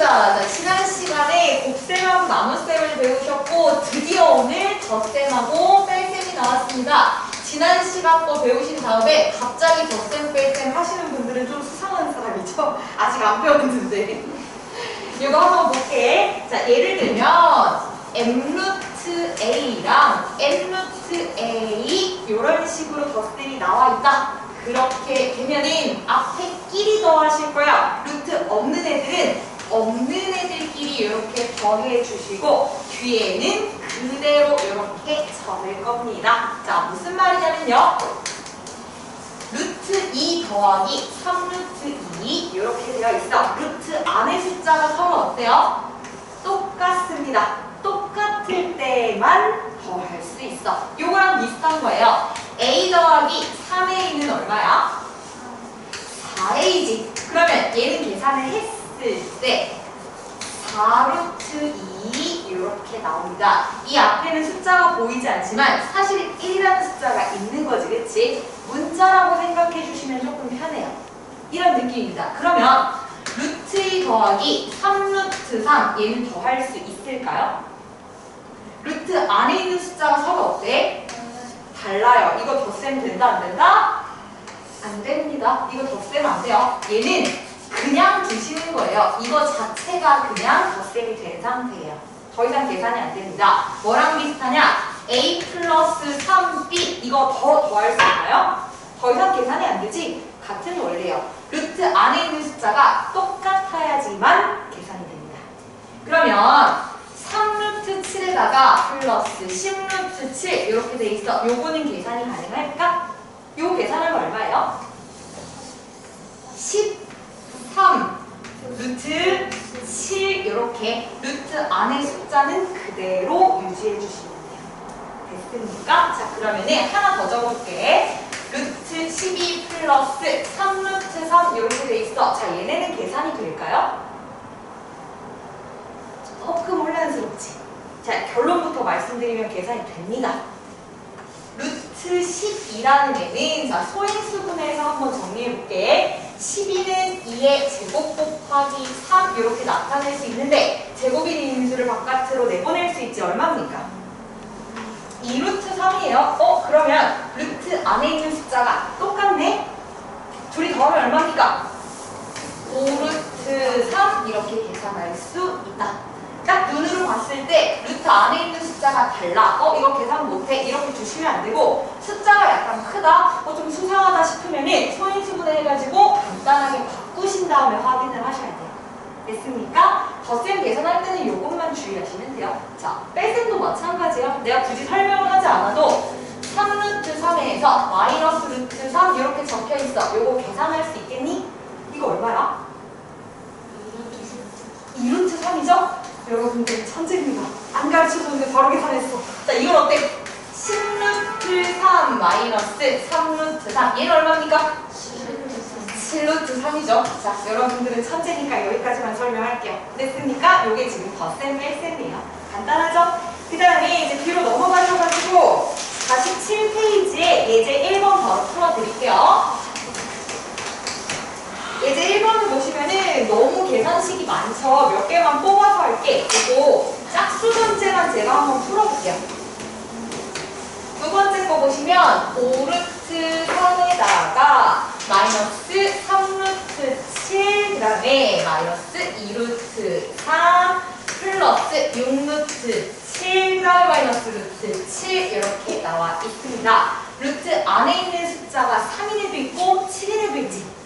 봅시다. 자, 지난 시간에 곱셈하고 나눗셈을 배우셨고 드디어 오늘 덧셈하고 뺄셈이 나왔습니다. 지난 시간 거 배우신 다음에 갑자기 덧셈 뺄셈 하시는 분들은 좀 수상한 사람이죠. 아직 안 배웠는데. 이거 한번 볼게. 자, 예를 들면 m 루트 a랑 n 루트 a 이런 식으로 덧셈이 나와 있다. 그렇게 되면은 앞에 끼리 더하실 거야. 루트 없는 애들은 없는 애들끼리 이렇게 더해 주시고 뒤에는 그대로 이렇게 적을 겁니다. 자, 무슨 말이냐면요. 루트 2 더하기 3루트 2 이렇게 되어 있어. 루트 안의 숫자가 서로 어때요? 똑같습니다. 똑같을 때만 더할 수 있어. 요거랑 비슷한 거예요. a 더하기 3a는 얼마야? 4a지. 그러면 얘는 계산을 했 을때 4루트 2 이렇게 나옵니다. 이 앞에는 숫자가 보이지 않지만 사실 1이라는 숫자가 있는 거지, 그치? 문자라고 생각해 주시면 조금 편해요. 이런 느낌입니다. 그러면 루트 2 더하기 3루트 3 얘는 더할 수 있을까요? 루트 안에 있는 숫자가 서로 어때? 달라요. 이거 덧셈 된다 안 된다? 안 됩니다. 이거 덧셈 안 돼요. 얘는 그냥 두시는 거예요. 이거 자체가 그냥 덧셈이 된 상태예요. 더 이상 계산이 안 됩니다. 뭐랑 비슷하냐? a 플러스 3b 이거 더 더할 수 있나요? 더 이상 계산이 안 되지? 같은 원리예요. 루트 안에 있는 숫자가 똑같아야지만 계산이 됩니다. 그러면 3루트 7에다가 플러스 10루트 7 이렇게 돼 있어. 요거는 계산이 가능할까? 요 계산하면 얼마예요? 13 루트 7 이렇게 루트 안의 숫자는 그대로 유지해 주시면 돼요. 됐습니까? 자 그러면은 하나 더 적어볼게. 루트 12 플러스 3루트 3 이렇게 돼 있어. 자 얘네는 계산이 될까요? 조금 혼란스럽지. 자, 결론부터 말씀드리면 계산이 됩니다. 루트 12라는 애는 자, 소인수분해서 한번 정리해볼게. 12는 2의 제곱 곱하기 3 이렇게 나타낼 수 있는데 제곱이 있는 수를 바깥으로 내보낼 수 있지 얼마입니까? 2루트 3이에요. 어? 그러면 루트 안에 있는 숫자가 똑같네? 둘이 더하면 얼마입니까? 5루트 3 이렇게 계산할 수 있다. 딱 눈으로 봤을 때 루트 안에 있는 숫자가 달라. 어 이거 계산 못해. 이렇게 주시면 안 되고 숫자가 약간 크다. 어 좀 수상하다 싶으면은 소인수분해 해가지고 간단하게 바꾸신 다음에 확인을 하셔야 돼요. 됐습니까? 덧셈 계산할 때는 이것만 주의하시면 돼요. 자, 뺄셈도 마찬가지예요. 내가 굳이 설명을 하지 않아도 3루트 3에서 마이너스 루트 3 이렇게 적혀 있어. 요거 계산할 수 있겠니? 이거 얼마야? 2루트 3이죠? 여러분들 천재입니다. 안 가르쳐줬는데 바로 계산했어. 자, 이건 어때? 10루트 3 마이너스 3루트 3. 얘는 얼마입니까? 7루트 3이죠. 자, 여러분들은 천재니까 여기까지만 설명할게요. 됐습니까? 요게 지금 덧셈 뺄셈이에요. 간단하죠? 그 다음에 이제 뒤로 넘어가셔가지고 47페이지에 예제 1번 바로 풀어드릴게요. 예제 1번을 보시면은 너무 계산식이 많죠. 몇 개만 뽑아서 할게. 그리고 짝수 전제만 제가 한번 풀어볼게요. 두 번째 거 보시면 5루트 3에다가 마이너스 3루트 7, 그 다음에 마이너스 2루트 3, 플러스 6루트 7, 그 다음에 마이너스 루트 7 이렇게 나와 있습니다. 루트 안에 있는 숫자가 3인 애도 있고 7인 애도 있지.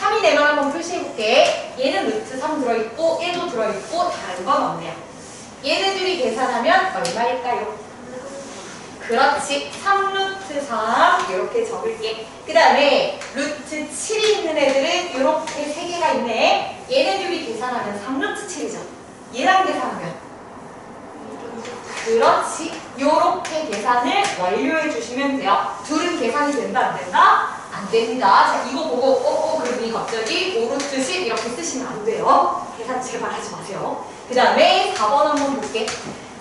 3인 애만 한번 표시해볼게. 얘는 루트 3 들어있고 얘도 들어있고 다른 건 없네요. 얘네들이 계산하면 얼마일까요? 그렇지. 3루트 3 이렇게 적을게. 그 다음에 루트 7이 있는 애들은 이렇게 3개가 있네. 얘네들이 계산하면 3루트 7이죠. 얘랑 계산하면 그렇지. 요렇게 계산을 완료해 주시면 돼요. 둘은 계산이 된다 안 된다? 안 됩니다. 자, 이거 보고 어, 어, 그러니 갑자기 5루트 10 이렇게 쓰시면 안 돼요. 계산 제발 하지 마세요. 그 다음에 4번 한번 볼게.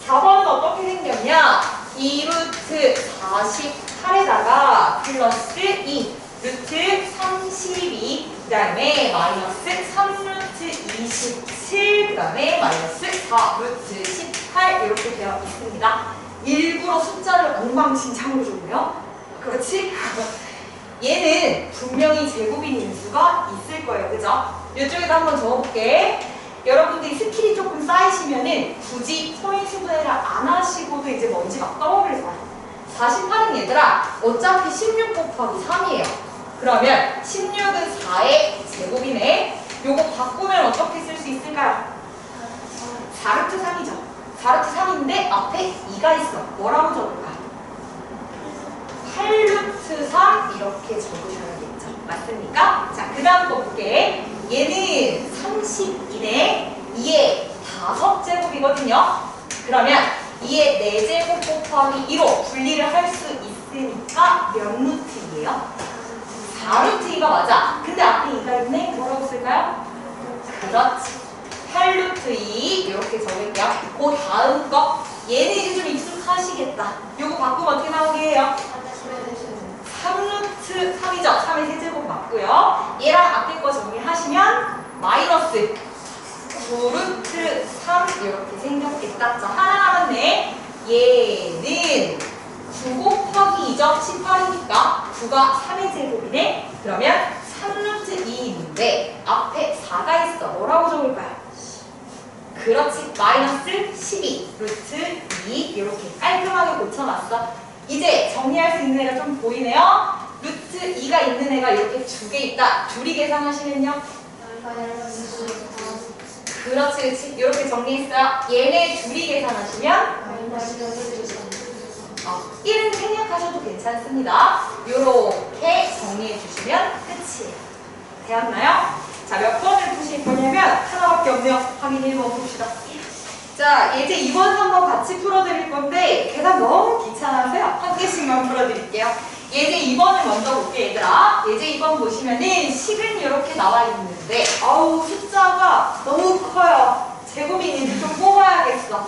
4번은 어떻게 생겼냐? 2루트 48에다가 플러스 2 루트 32 그 다음에 마이너스 3루트 27 다음에 마이너스 4 루트 18 이렇게 되어 있습니다. 일부러 숫자를 엉망진창으로 줬네요. 그렇지? 얘는 분명히 제곱인 인수가 있을 거예요. 그죠? 이쪽에도 한번 적어볼게. 여러분들이 스킬이 조금 쌓이시면은 굳이 소인수분해를 안 하시고도 이제 뭔지 막 떠오를 거예요. 48은 얘들아 어차피 16 곱하기 3이에요. 그러면 16은 4의 제곱이네. 요거 바꾸면 어떻게 쓸 수 있을까요? 4루트 3이죠. 4루트 3인데 앞에 2가 있어. 뭐라고 적을까? 8루트 3 이렇게 적으셔야겠죠. 맞습니까? 자, 그 다음 거 볼게. 얘는 32네. 2의 5제곱이거든요. 그러면 2의 4제곱 곱하기 2로 분리를 할 수 있으니까 몇 루트예요? 4루트 2가 맞아. 근데 앞에 2가 있네. 뭐라고 쓸까요? 그렇지. 8루트 2 이렇게 적을게요. 그 다음 거 얘는 이제 좀 익숙하시겠다. 요거 바꾸면 어떻게 나오게 해요? 3루트 3이죠. 3의 세제곱 맞고요. 얘랑 앞에 거 정리하시면 마이너스 9루트 3 이렇게 생겼겠다. 자, 하나 남았네. 얘는 9 곱하기 2죠. 18이니까 9가 3의 제곱이네. 그러면 3루트 2인데 앞에 4가 있어. 뭐라고 적을까요? 그렇지. 마이너스 12 루트 2 이렇게 깔끔하게 고쳐놨어. 이제 정리할 수 있는 애가 좀 보이네요. 루트 2가 있는 애가 이렇게 두 개 있다. 둘이 계산하시면요. 그렇지, 그렇지. 이렇게 정리했어요. 얘네 둘이 계산하시면 어, 1은 생략하셔도 괜찮습니다. 이렇게 정리해 주시면 끝이에요. 되었나요? 자, 몇 번을 푸실 거냐면 하나밖에 없네요. 확인 1번 봅시다. 자, 예제 2번 한번 같이 풀어드릴 건데 계산 너무 귀찮아서요. 한 개씩만 풀어드릴게요. 예제 2번을 먼저 볼게요, 얘들아. 예제 2번 보시면은 식은 이렇게 나와 있는데 어우, 숫자가 너무 커요. 제곱인지 좀 뽑아야겠어.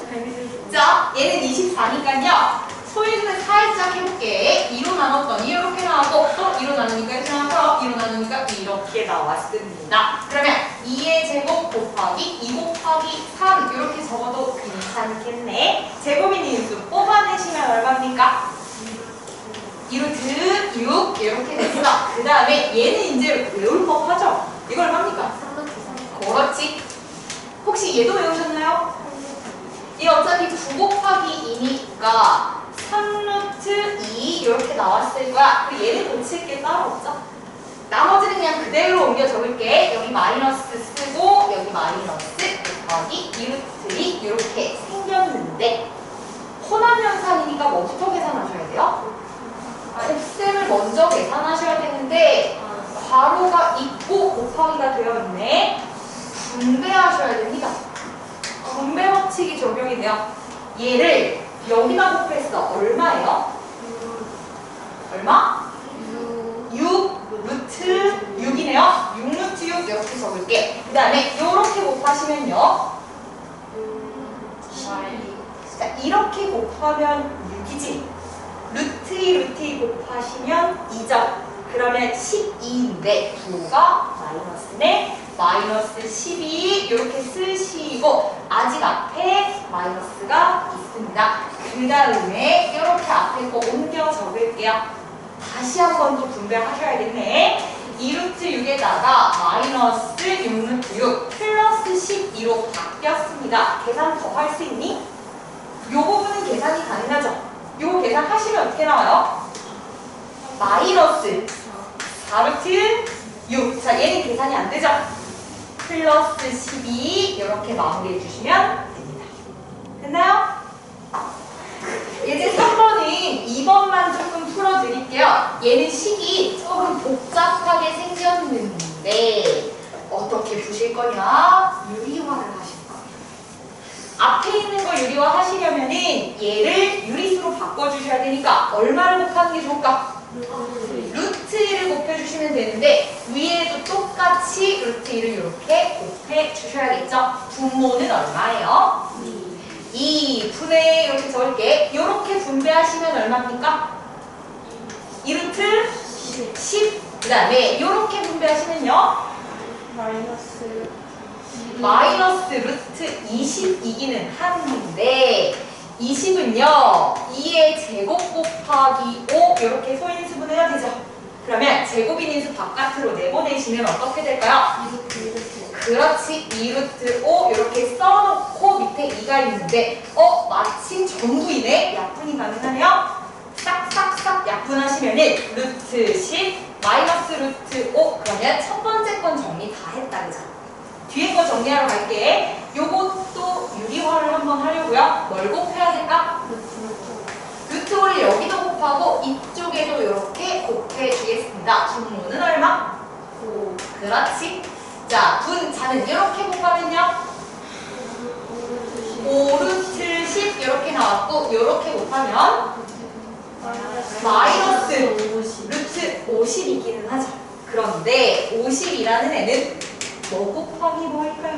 자, 얘는 24니까요. 소인수는 살짝 해볼게. 2로 나눴더니 이렇게 나왔고 또 2로 나누니까 이렇게 나와서 2로 나누니까 이렇게 나왔습니다. 그러면 2의 제곱 곱하기 2 곱하기 3 이렇게 적어도 괜찮겠네. 제곱인 인수 뽑아내시면 얼마입니까? 2루트 6 이렇게 됐어. 그 다음에 얘는 이제 외울 법하죠? 이거 얼마입니까? 그렇지. 혹시 얘도 외우셨나요? 이 어차피 9 곱하기 2니까 3루트 2 이렇게 나왔을 거야. 그리고 얘를 고칠 게 따로 없죠? 나머지는 그냥 그대로 옮겨 적을게. 여기 마이너스 쓰고 여기 마이너스 곱하기 2루트 2 이렇게 생겼는데 호남 현상이니까 뭐부터 계산하셔야 돼요? 곱셈을 먼저 계산하셔야 되는데 괄호가 있고 곱하기가 되어 있네. 분배하셔야 됩니다. 분배 법칙이 적용이 돼요. 얘를 여기다 곱했어. 얼마예요? 얼마? 6 루트 6이네요. 6 루트 6 이렇게 적을게. 그 다음에 이렇게 곱하시면요. 자, 이렇게 곱하면 6이지. 루트 2 루트 2 곱하시면 2죠. 그러면 12인데 9가 마이너스네. 마이너스 12 이렇게 쓰시고 아직 앞에 마이너스가 있습니다. 그 다음에 이렇게 앞에 거 옮겨 적을게요. 다시 한 번 또 분배하셔야겠네. 2루트 6에다가 마이너스 6루트 6 플러스 12로 바뀌었습니다. 계산 더 할 수 있니? 요 부분은 계산이 가능하죠? 요거 계산하시면 어떻게 나와요? 마이너스 4루트 6. 자, 얘는 계산이 안 되죠? 플러스 12 이렇게 마무리해 주시면 됩니다. 됐나요? 이제 3번은 2번만 조금 풀어드릴게요. 얘는 식이 조금 복잡하게 생겼는데 어떻게 푸실 거냐? 유리화를. 앞에 있는 거 유리화 하시려면 은 얘를 유리수로 바꿔주셔야 되니까 얼마를 곱하는 게 좋을까? 루트 1을 곱해주시면 되는데 위에도 똑같이 루트 1을 이렇게 곱해주셔야겠죠? 분모는 얼마예요? 2 분의 이렇게 적을게. 이렇게 분배하시면 얼마입니까? 2루트 10. 그 다음에 이렇게 분배하시면요. 마이너스 마이너스 루트 20이기는 하는데 20은요 2의 제곱 곱하기 5 이렇게 소인수분 해야 되죠 그러면 제곱인 인수 바깥으로 내보내시면 어떻게 될까요? 그렇지 2루트 5 이렇게 써놓고 밑에 2가 있는데 어 마침 정부이네 약분이 가능하네요 싹싹싹 약분하시면은 루트 10 마이너스 루트 5 그러면 첫 번째 건 정리 다 했다 그죠? 뒤에 거 정리하러 갈게. 요것도 유리화를 한번 하려고요. 뭘 곱해야 될까? 루트 5를 여기도 곱하고 이쪽에도 이렇게 곱해 주겠습니다. 분모는 얼마? 그렇지. 자, 분 자는 이렇게 곱하면요? 5루트 10 이렇게 나왔고 이렇게 곱하면? 마이너스 루트 50이기는 하죠. 그런데 50이라는 애는 뭐 곱하기 뭐 할까요?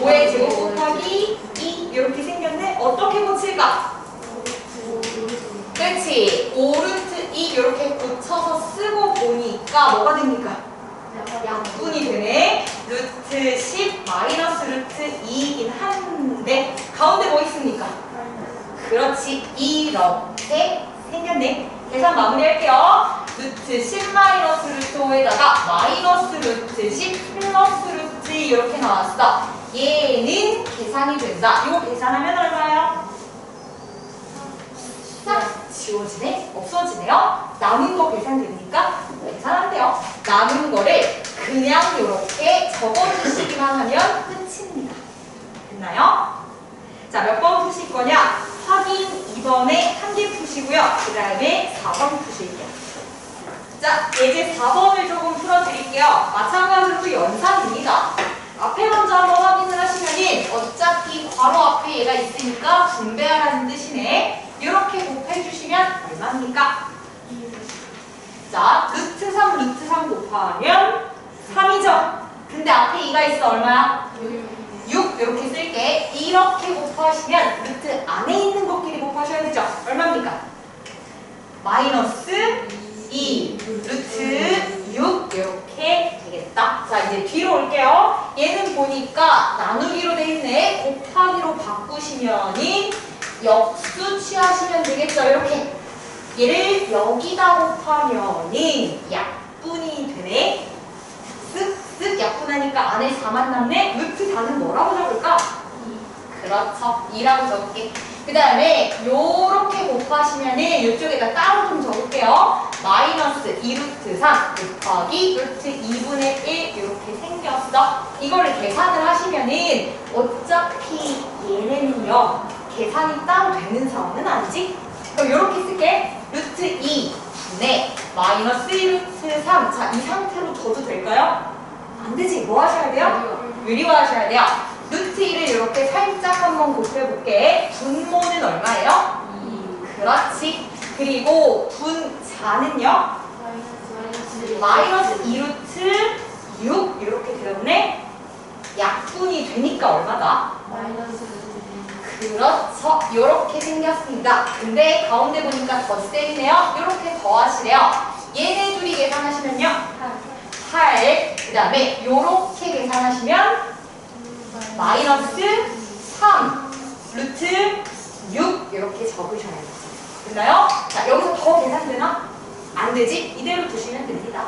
5의 제곱 곱하기 2 이렇게 생겼네. 어떻게 고칠까? 그렇지. 5루트 2 이렇게 고쳐서 쓰고 보니까 뭐가 됩니까? 약분이 되네. 루트 10 마이너스 루트 2이긴 한데 가운데 뭐 있습니까? 그렇지. 이렇게 생겼네. 계산 마무리할게요. 루트 10 마이너스 루트 5에다가 마이너스 루트 10 플러스 루트 2 이렇게 나왔어. 얘는 계산이 된다. 이거 계산하면 얼마예요? 싹 지워지네? 없어지네요? 남은 거 계산됩니까? 계산한대요. 남은 거를 그냥 이렇게 적어주시기만 하면 끝입니다. 됐나요? 자, 몇 번 푸실 거냐? 확인 2번에 한 개 푸시고요. 그 다음에 4번 푸실게요. 자, 이제 4번을 조금 풀어드릴게요. 마찬가지로 연산입니다. 앞에 먼저 한번 확인을 하시면은 어차피 바로 앞에 얘가 있으니까 분배하라는 뜻이네. 이렇게 곱해주시면 얼마입니까? 자, 루트 3, 루트 3 곱하면 3이죠? 근데 앞에 2가 있어 얼마야? 6 이렇게 쓸게. 이렇게 곱하시면 루트 안에 있는 것끼리 곱하셔야 되죠? 얼마입니까? 마이너스 2 루트 6 이렇게 되겠다. 자 이제 뒤로 올게요. 얘는 보니까 나누기로 돼 있네. 곱하기로 바꾸시면이 역수 취하시면 되겠죠. 이렇게 얘를 여기다 곱하면은 약분이 되네. 쓱쓱 약분하니까 안에 4만 남네. 루트 4는 뭐라고 적을까? 그렇죠. 2라고 적을게. 그 다음에 요렇게 곱하시면은 이쪽에다 따로 좀 적을게요. 마이너스 2루트 3 곱하기 루트 2분의 1 이렇게 생겼어. 이거를 계산을 하시면은 어차피 얘네는요. 계산이 따로 되는 상황은 아니지? 그럼 이렇게 쓸게. 루트 2 분의 마이너스 1루트 3. 자, 이 상태로 둬도 될까요? 안 되지. 뭐 하셔야 돼요? 유리화 하셔야 돼요. 루트 1을 이렇게 살짝 한번 곱해볼게. 분모는 얼마예요? 그렇지. 그리고 분자는요? 마이너스 2루트 6 이렇게 되었네. 약분이 되니까 얼마다? 그렇죠. 이렇게 생겼습니다. 근데 가운데 보니까 덧셈이네요. 이렇게 더하시래요. 얘네 둘이 계산하시면요. 8. 그 다음에 이렇게 계산하시면 마이너스 3 루트 6 이렇게 적으셔야 돼요. 됐나요? 자, 여기서 더 계산되나? 안 되지? 이대로 두시면 됩니다.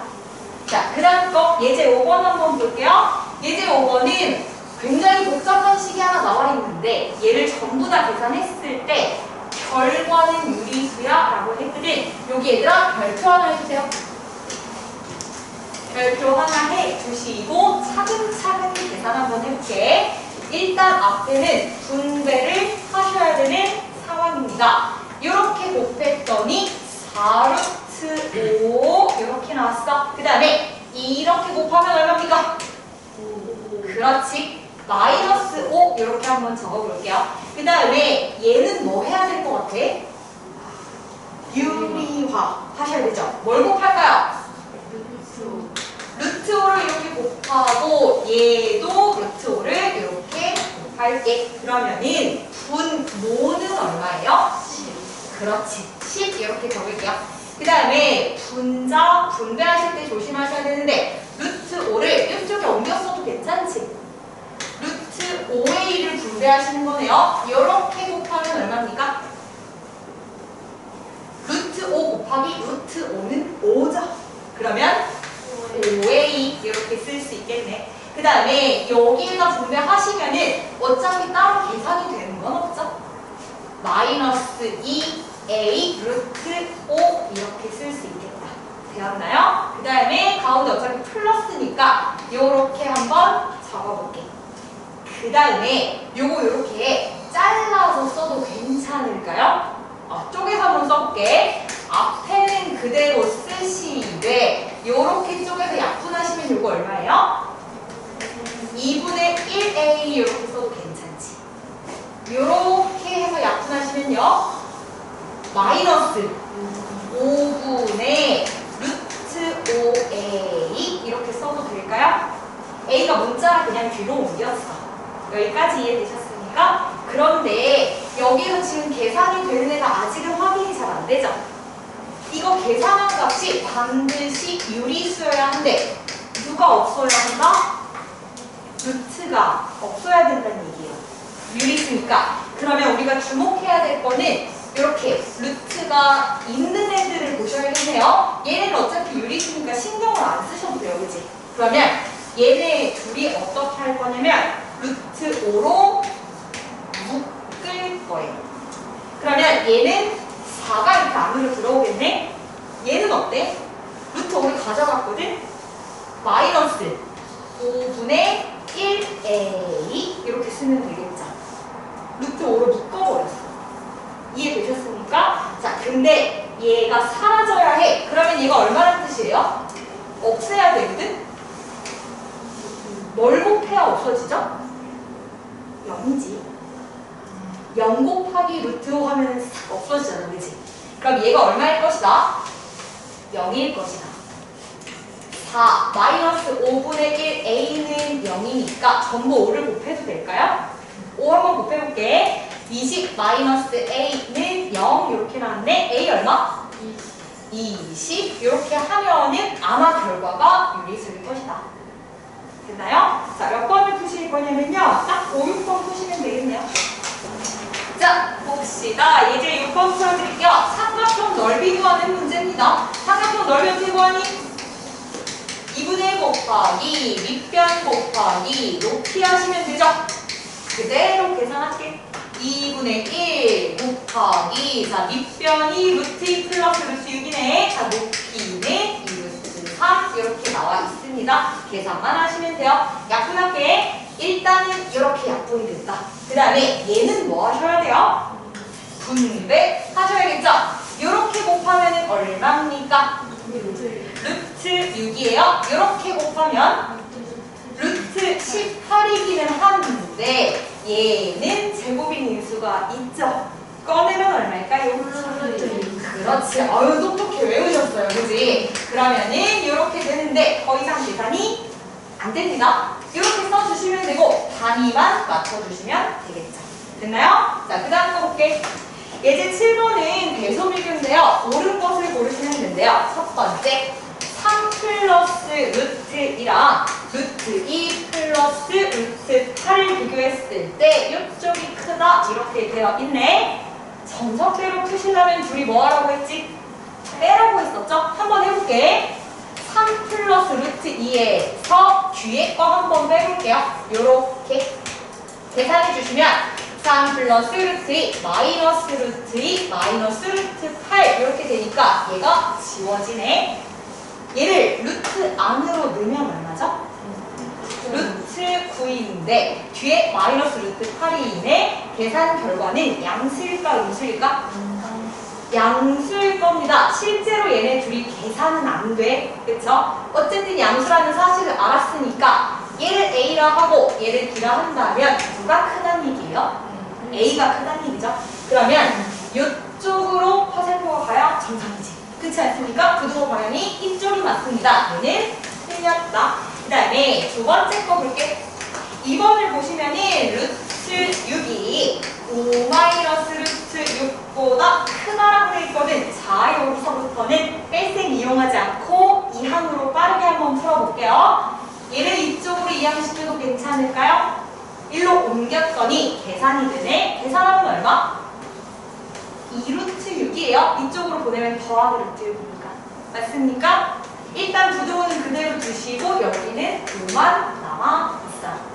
자, 그 다음 거 예제 5번 한번 볼게요. 예제 5번은 굉장히 복잡한 식이 하나 나와 있는데 얘를 전부 다 계산했을 때 결과는 유리수야 라고 했더니 여기 얘들아 별표 하나 해주세요. 별표 하나 해주시고 차근차근 계산 한번 해볼게. 일단 앞에는 분배를 하셔야 되는 상황입니다. 이렇게 곱했더니 4루트 5 이렇게 나왔어. 그 다음에 이렇게 곱하면 얼마입니까? 그렇지. 마이너스 5 이렇게 한번 적어볼게요. 그 다음에 얘는 뭐 해야 될 것 같아? 유리화 하셔야 되죠. 뭘 곱할까요? 루트 5를 이렇게 곱하고 얘도 루트 5를 이렇게 곱할게. 그러면은 분모는 얼마예요? 10. 그렇지. 10 이렇게 적을게요. 그 다음에 분자 분배하실 때 조심하셔야 되는데 루트 5를 이쪽에 옮겼어도 괜찮지? 구해하시는 거네요. 이렇게 곱하면 얼마입니까? 루트 5 곱하기 루트 5는 5죠. 그러면 5a 이렇게 쓸 수 있겠네. 그 다음에 여기에다 분배하시면은 어차피 따로 계산이 되는 건 없죠. 마이너스 2a 루트 5 이렇게 쓸 수 있겠다. 되었나요? 그 다음에 가운데 어차피 플러스니까 요렇게 한번 적어볼게. 그 다음에 요거 요렇게 잘라서 써도 괜찮을까요? 어, 쪼개서 한번 써볼게. 앞에는 그대로 쓰시되 요렇게 쪼개서 약분하시면 요거 얼마예요? 2분의 1a 이렇게 써도 괜찮지. 요렇게 해서 약분하시면요. 마이너스 5분의 루트 5a 이렇게 써도 될까요? a가 문자를 그냥 뒤로 옮겼어. 여기까지 이해되셨습니까? 그런데 여기서 지금 계산이 되는 애가 아직은 확인이 잘 안 되죠? 이거 계산한 값이 반드시 유리수여야 한데 누가 없어야 한다? 루트가 없어야 된다는 얘기예요. 유리수니까. 그러면 우리가 주목해야 될 거는 이렇게 루트가 있는 애들을 보셔야겠네요. 얘네는 어차피 유리수니까 신경을 안 쓰셔도 돼요. 그지? 그러면 얘네 둘이 어떻게 할 거냐면 루트 5로 묶을 거예요. 그러면 얘는 4가 이렇게 안으로 들어오겠네? 얘는 어때? 루트 5를 가져갔거든? 마이너스 5분의 1a 이렇게 쓰면 되겠죠. 루트 5로 묶어버렸어. 이해되셨습니까? 자, 근데 얘가 사라져야 해. 그러면 얘가 얼마나 뜻이에요? 없애야 되거든? 뭘 곱해야 없어지죠? 0이지. 0 곱하기 루트 5 하면 싹 없어지잖아, 그지? 그럼 얘가 얼마일 것이다? 0일 것이다. 4 마이너스 5분의 1 a는 0이니까 전부 5를 곱해도 될까요? 5 한번 곱해볼게. 20 마이너스 a는 0 이렇게 나왔네. a 얼마? 20 이렇게 하면은 아마 결과가 유리수일 것이다. 됐나요? 자, 몇 번을 푸실 거냐면요. 딱 5, 6번 푸시면 되겠네요. 자, 봅시다. 이제 6번 풀어드릴게요. 삼각형 넓이 구하는 문제입니다. 삼각형 넓이 어떻게 구하니? 2분의 곱하기 밑변 곱하기 높이 하시면 되죠? 그대로 계산할게. 2분의 1 곱하기 자 밑변이 루트 2 플러스 루트 6이네. 자 높이는 2 루트 3 이렇게 나와 있습니다. 계산만 하시면 돼요. 약분할게. 일단은 이렇게 약분이 됐다. 그 다음에 얘는 뭐 하셔야 돼요? 분배 하셔야겠죠? 이렇게 곱하면 얼마입니까? 루트 6이에요. 이렇게 곱하면 루트 18이기는 한데 얘는 제곱인 인수가 있죠. 꺼내면 얼마일까요? 그렇지. 아유 똑똑히 외우셨어요. 그지? 그러면은 이렇게 되는데 더 이상 계산이 안 됩니다. 이렇게 써주시면 되고 단위만 맞춰주시면 되겠죠. 됐나요? 자, 그 다음 거 볼게. 예제 7번은 배소비교인데요. 옳은 것을 고르시면 되는데요. 첫 번째, 3 플러스 루트 2랑 루트 2 플러스 루트 8을 비교했을 때 이쪽이 크다 이렇게 되어 있네. 정석대로 푸시려면 둘이 뭐 하라고 했지? 빼라고 했었죠? 한번 해볼게. 3 플러스 루트 2에서 뒤에 거 한번 빼볼게요. 요렇게 계산해 주시면 3 플러스 루트 2 마이너스 루트 2 마이너스 루트 8 이렇게 되니까 얘가 지워지네. 얘를 루트 안으로 넣으면 얼마죠? 루트 9인데 뒤에 마이너스 루트 8이 있네. 계산 결과는 양수일까 음수일까? 양수일 겁니다. 실제로 얘네 둘이 계산은 안 돼. 그쵸? 어쨌든 양수라는 사실을 알았으니까 얘를 A라 하고 얘를 B라 한다면 누가 크다는 얘기예요? A가 크다는 얘기죠. 그러면 이쪽으로 화살표가 가야 정상이지. 그렇지 않습니까? 구도 방향이 이쪽이 맞습니다. 얘는 틀렸다. 그 다음에 두 번째 거 볼게. 2번을 보시면은 루트 6이 5 마이너스 루트 6보다 크다라고 되어 있거든. 자, 여기서부터는 뺄셈 이용하지 않고 이항으로 빠르게 한번 풀어볼게요. 얘를 이쪽으로 이항시켜도 괜찮을까요? 일로 옮겼더니 계산이 되네. 계산하면 얼마? 2루트 6이에요. 이쪽으로 보내면 더하기 루트 6이니까. 맞습니까? 일단 부등호는 그대로 두시고 여기는 5만 남아 있어요.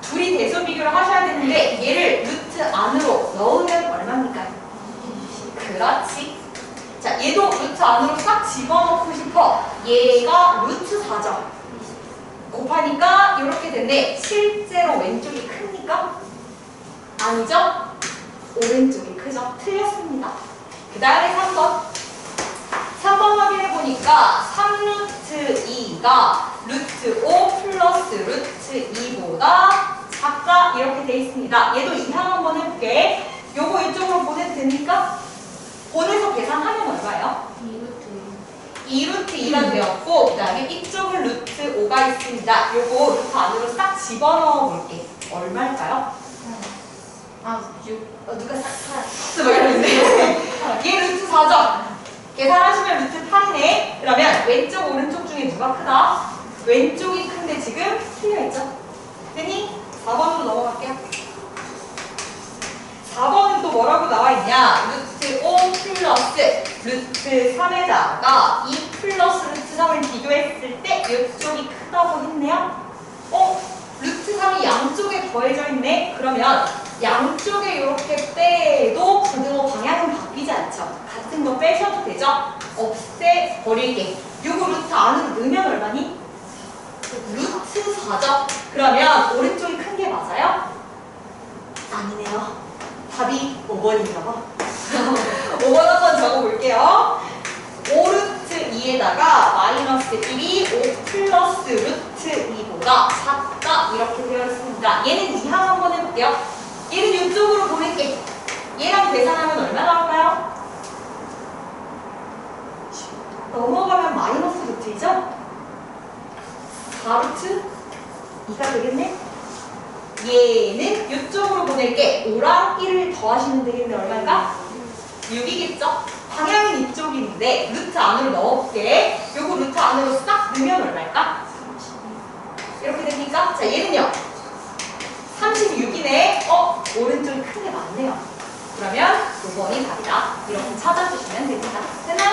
둘이 대소 비교를 하셔야 되는데 얘를 루트 안으로 넣으면 얼마입니까? 그렇지. 자, 얘도 루트 안으로 싹 집어넣고 싶어. 얘가 루트 4죠. 곱하니까 이렇게 됐네. 실제로 왼쪽이 크니까? 아니죠? 오른쪽이 크죠? 틀렸습니다. 그 다음에 3번. 3번 확인해 보니까 3루트 2가 루트 5 플러스 루트 2보다 작다 이렇게 돼 있습니다. 얘도 이항 한번 해볼게. 요거 이쪽으로 보내도 됩니까? 보내서 계산하면 얼마예요? 2루트 2가 되었고 그 다음에 이쪽은 루트 5가 있습니다. 요거 루트 안으로 싹 집어넣어 볼게. 얼마일까요? 아, 6. 어, 누가 싹 사? 막 이러는데 얘 루트 4죠? 계산하시면 루트 8이네. 그러면 왼쪽 오른쪽 중에 누가 크다? 왼쪽이 큰데 지금 틀려있죠? 됐니? 4번으로 넘어갈게요. 4번은 또 뭐라고 나와 있냐? 루트 5 플러스 루트 3에다가 2 플러스 루트 3을 비교했을 때 이쪽이 크다고 했네요. 어? 루트 3이 양쪽에 더해져 있네? 그러면 양쪽에 이렇게 빼도 부등호 방향은 바뀌지 않죠? 같은 거 빼셔도 되죠? 없애 버릴게. 요거 루트 안으로 넣으면 얼마니? 루트 4죠? 그러면 오른쪽이 큰 게 맞아요? 아니네요. 답이 5번인가 봐. 5번 한번 적어볼게요. 5루트 2에다가 마이너스 1이 5 플러스 루트 2보다 작다 이렇게 되어 있습니다. 얘는 이항 한번 해볼게요. 얘는 이쪽으로 보낼게. 얘랑 계산하면 얼마 나올까요? 넘어가면 루트이죠? 4루트 2가 되겠네? 얘는 이쪽으로 보낼게. 5랑 1을 더하시면 되겠네. 얼마인가? 6이겠죠? 방향은 이쪽인데 루트 안으로 넣어볼게. 요거 루트 안으로 싹 넣으면 얼마일까? 이렇게 됩니까? 자, 얘는요. 36이네. 어? 오른쪽이 큰 게 맞네요. 그러면 5번이 답이다. 이렇게 찾아주시면 됩니다.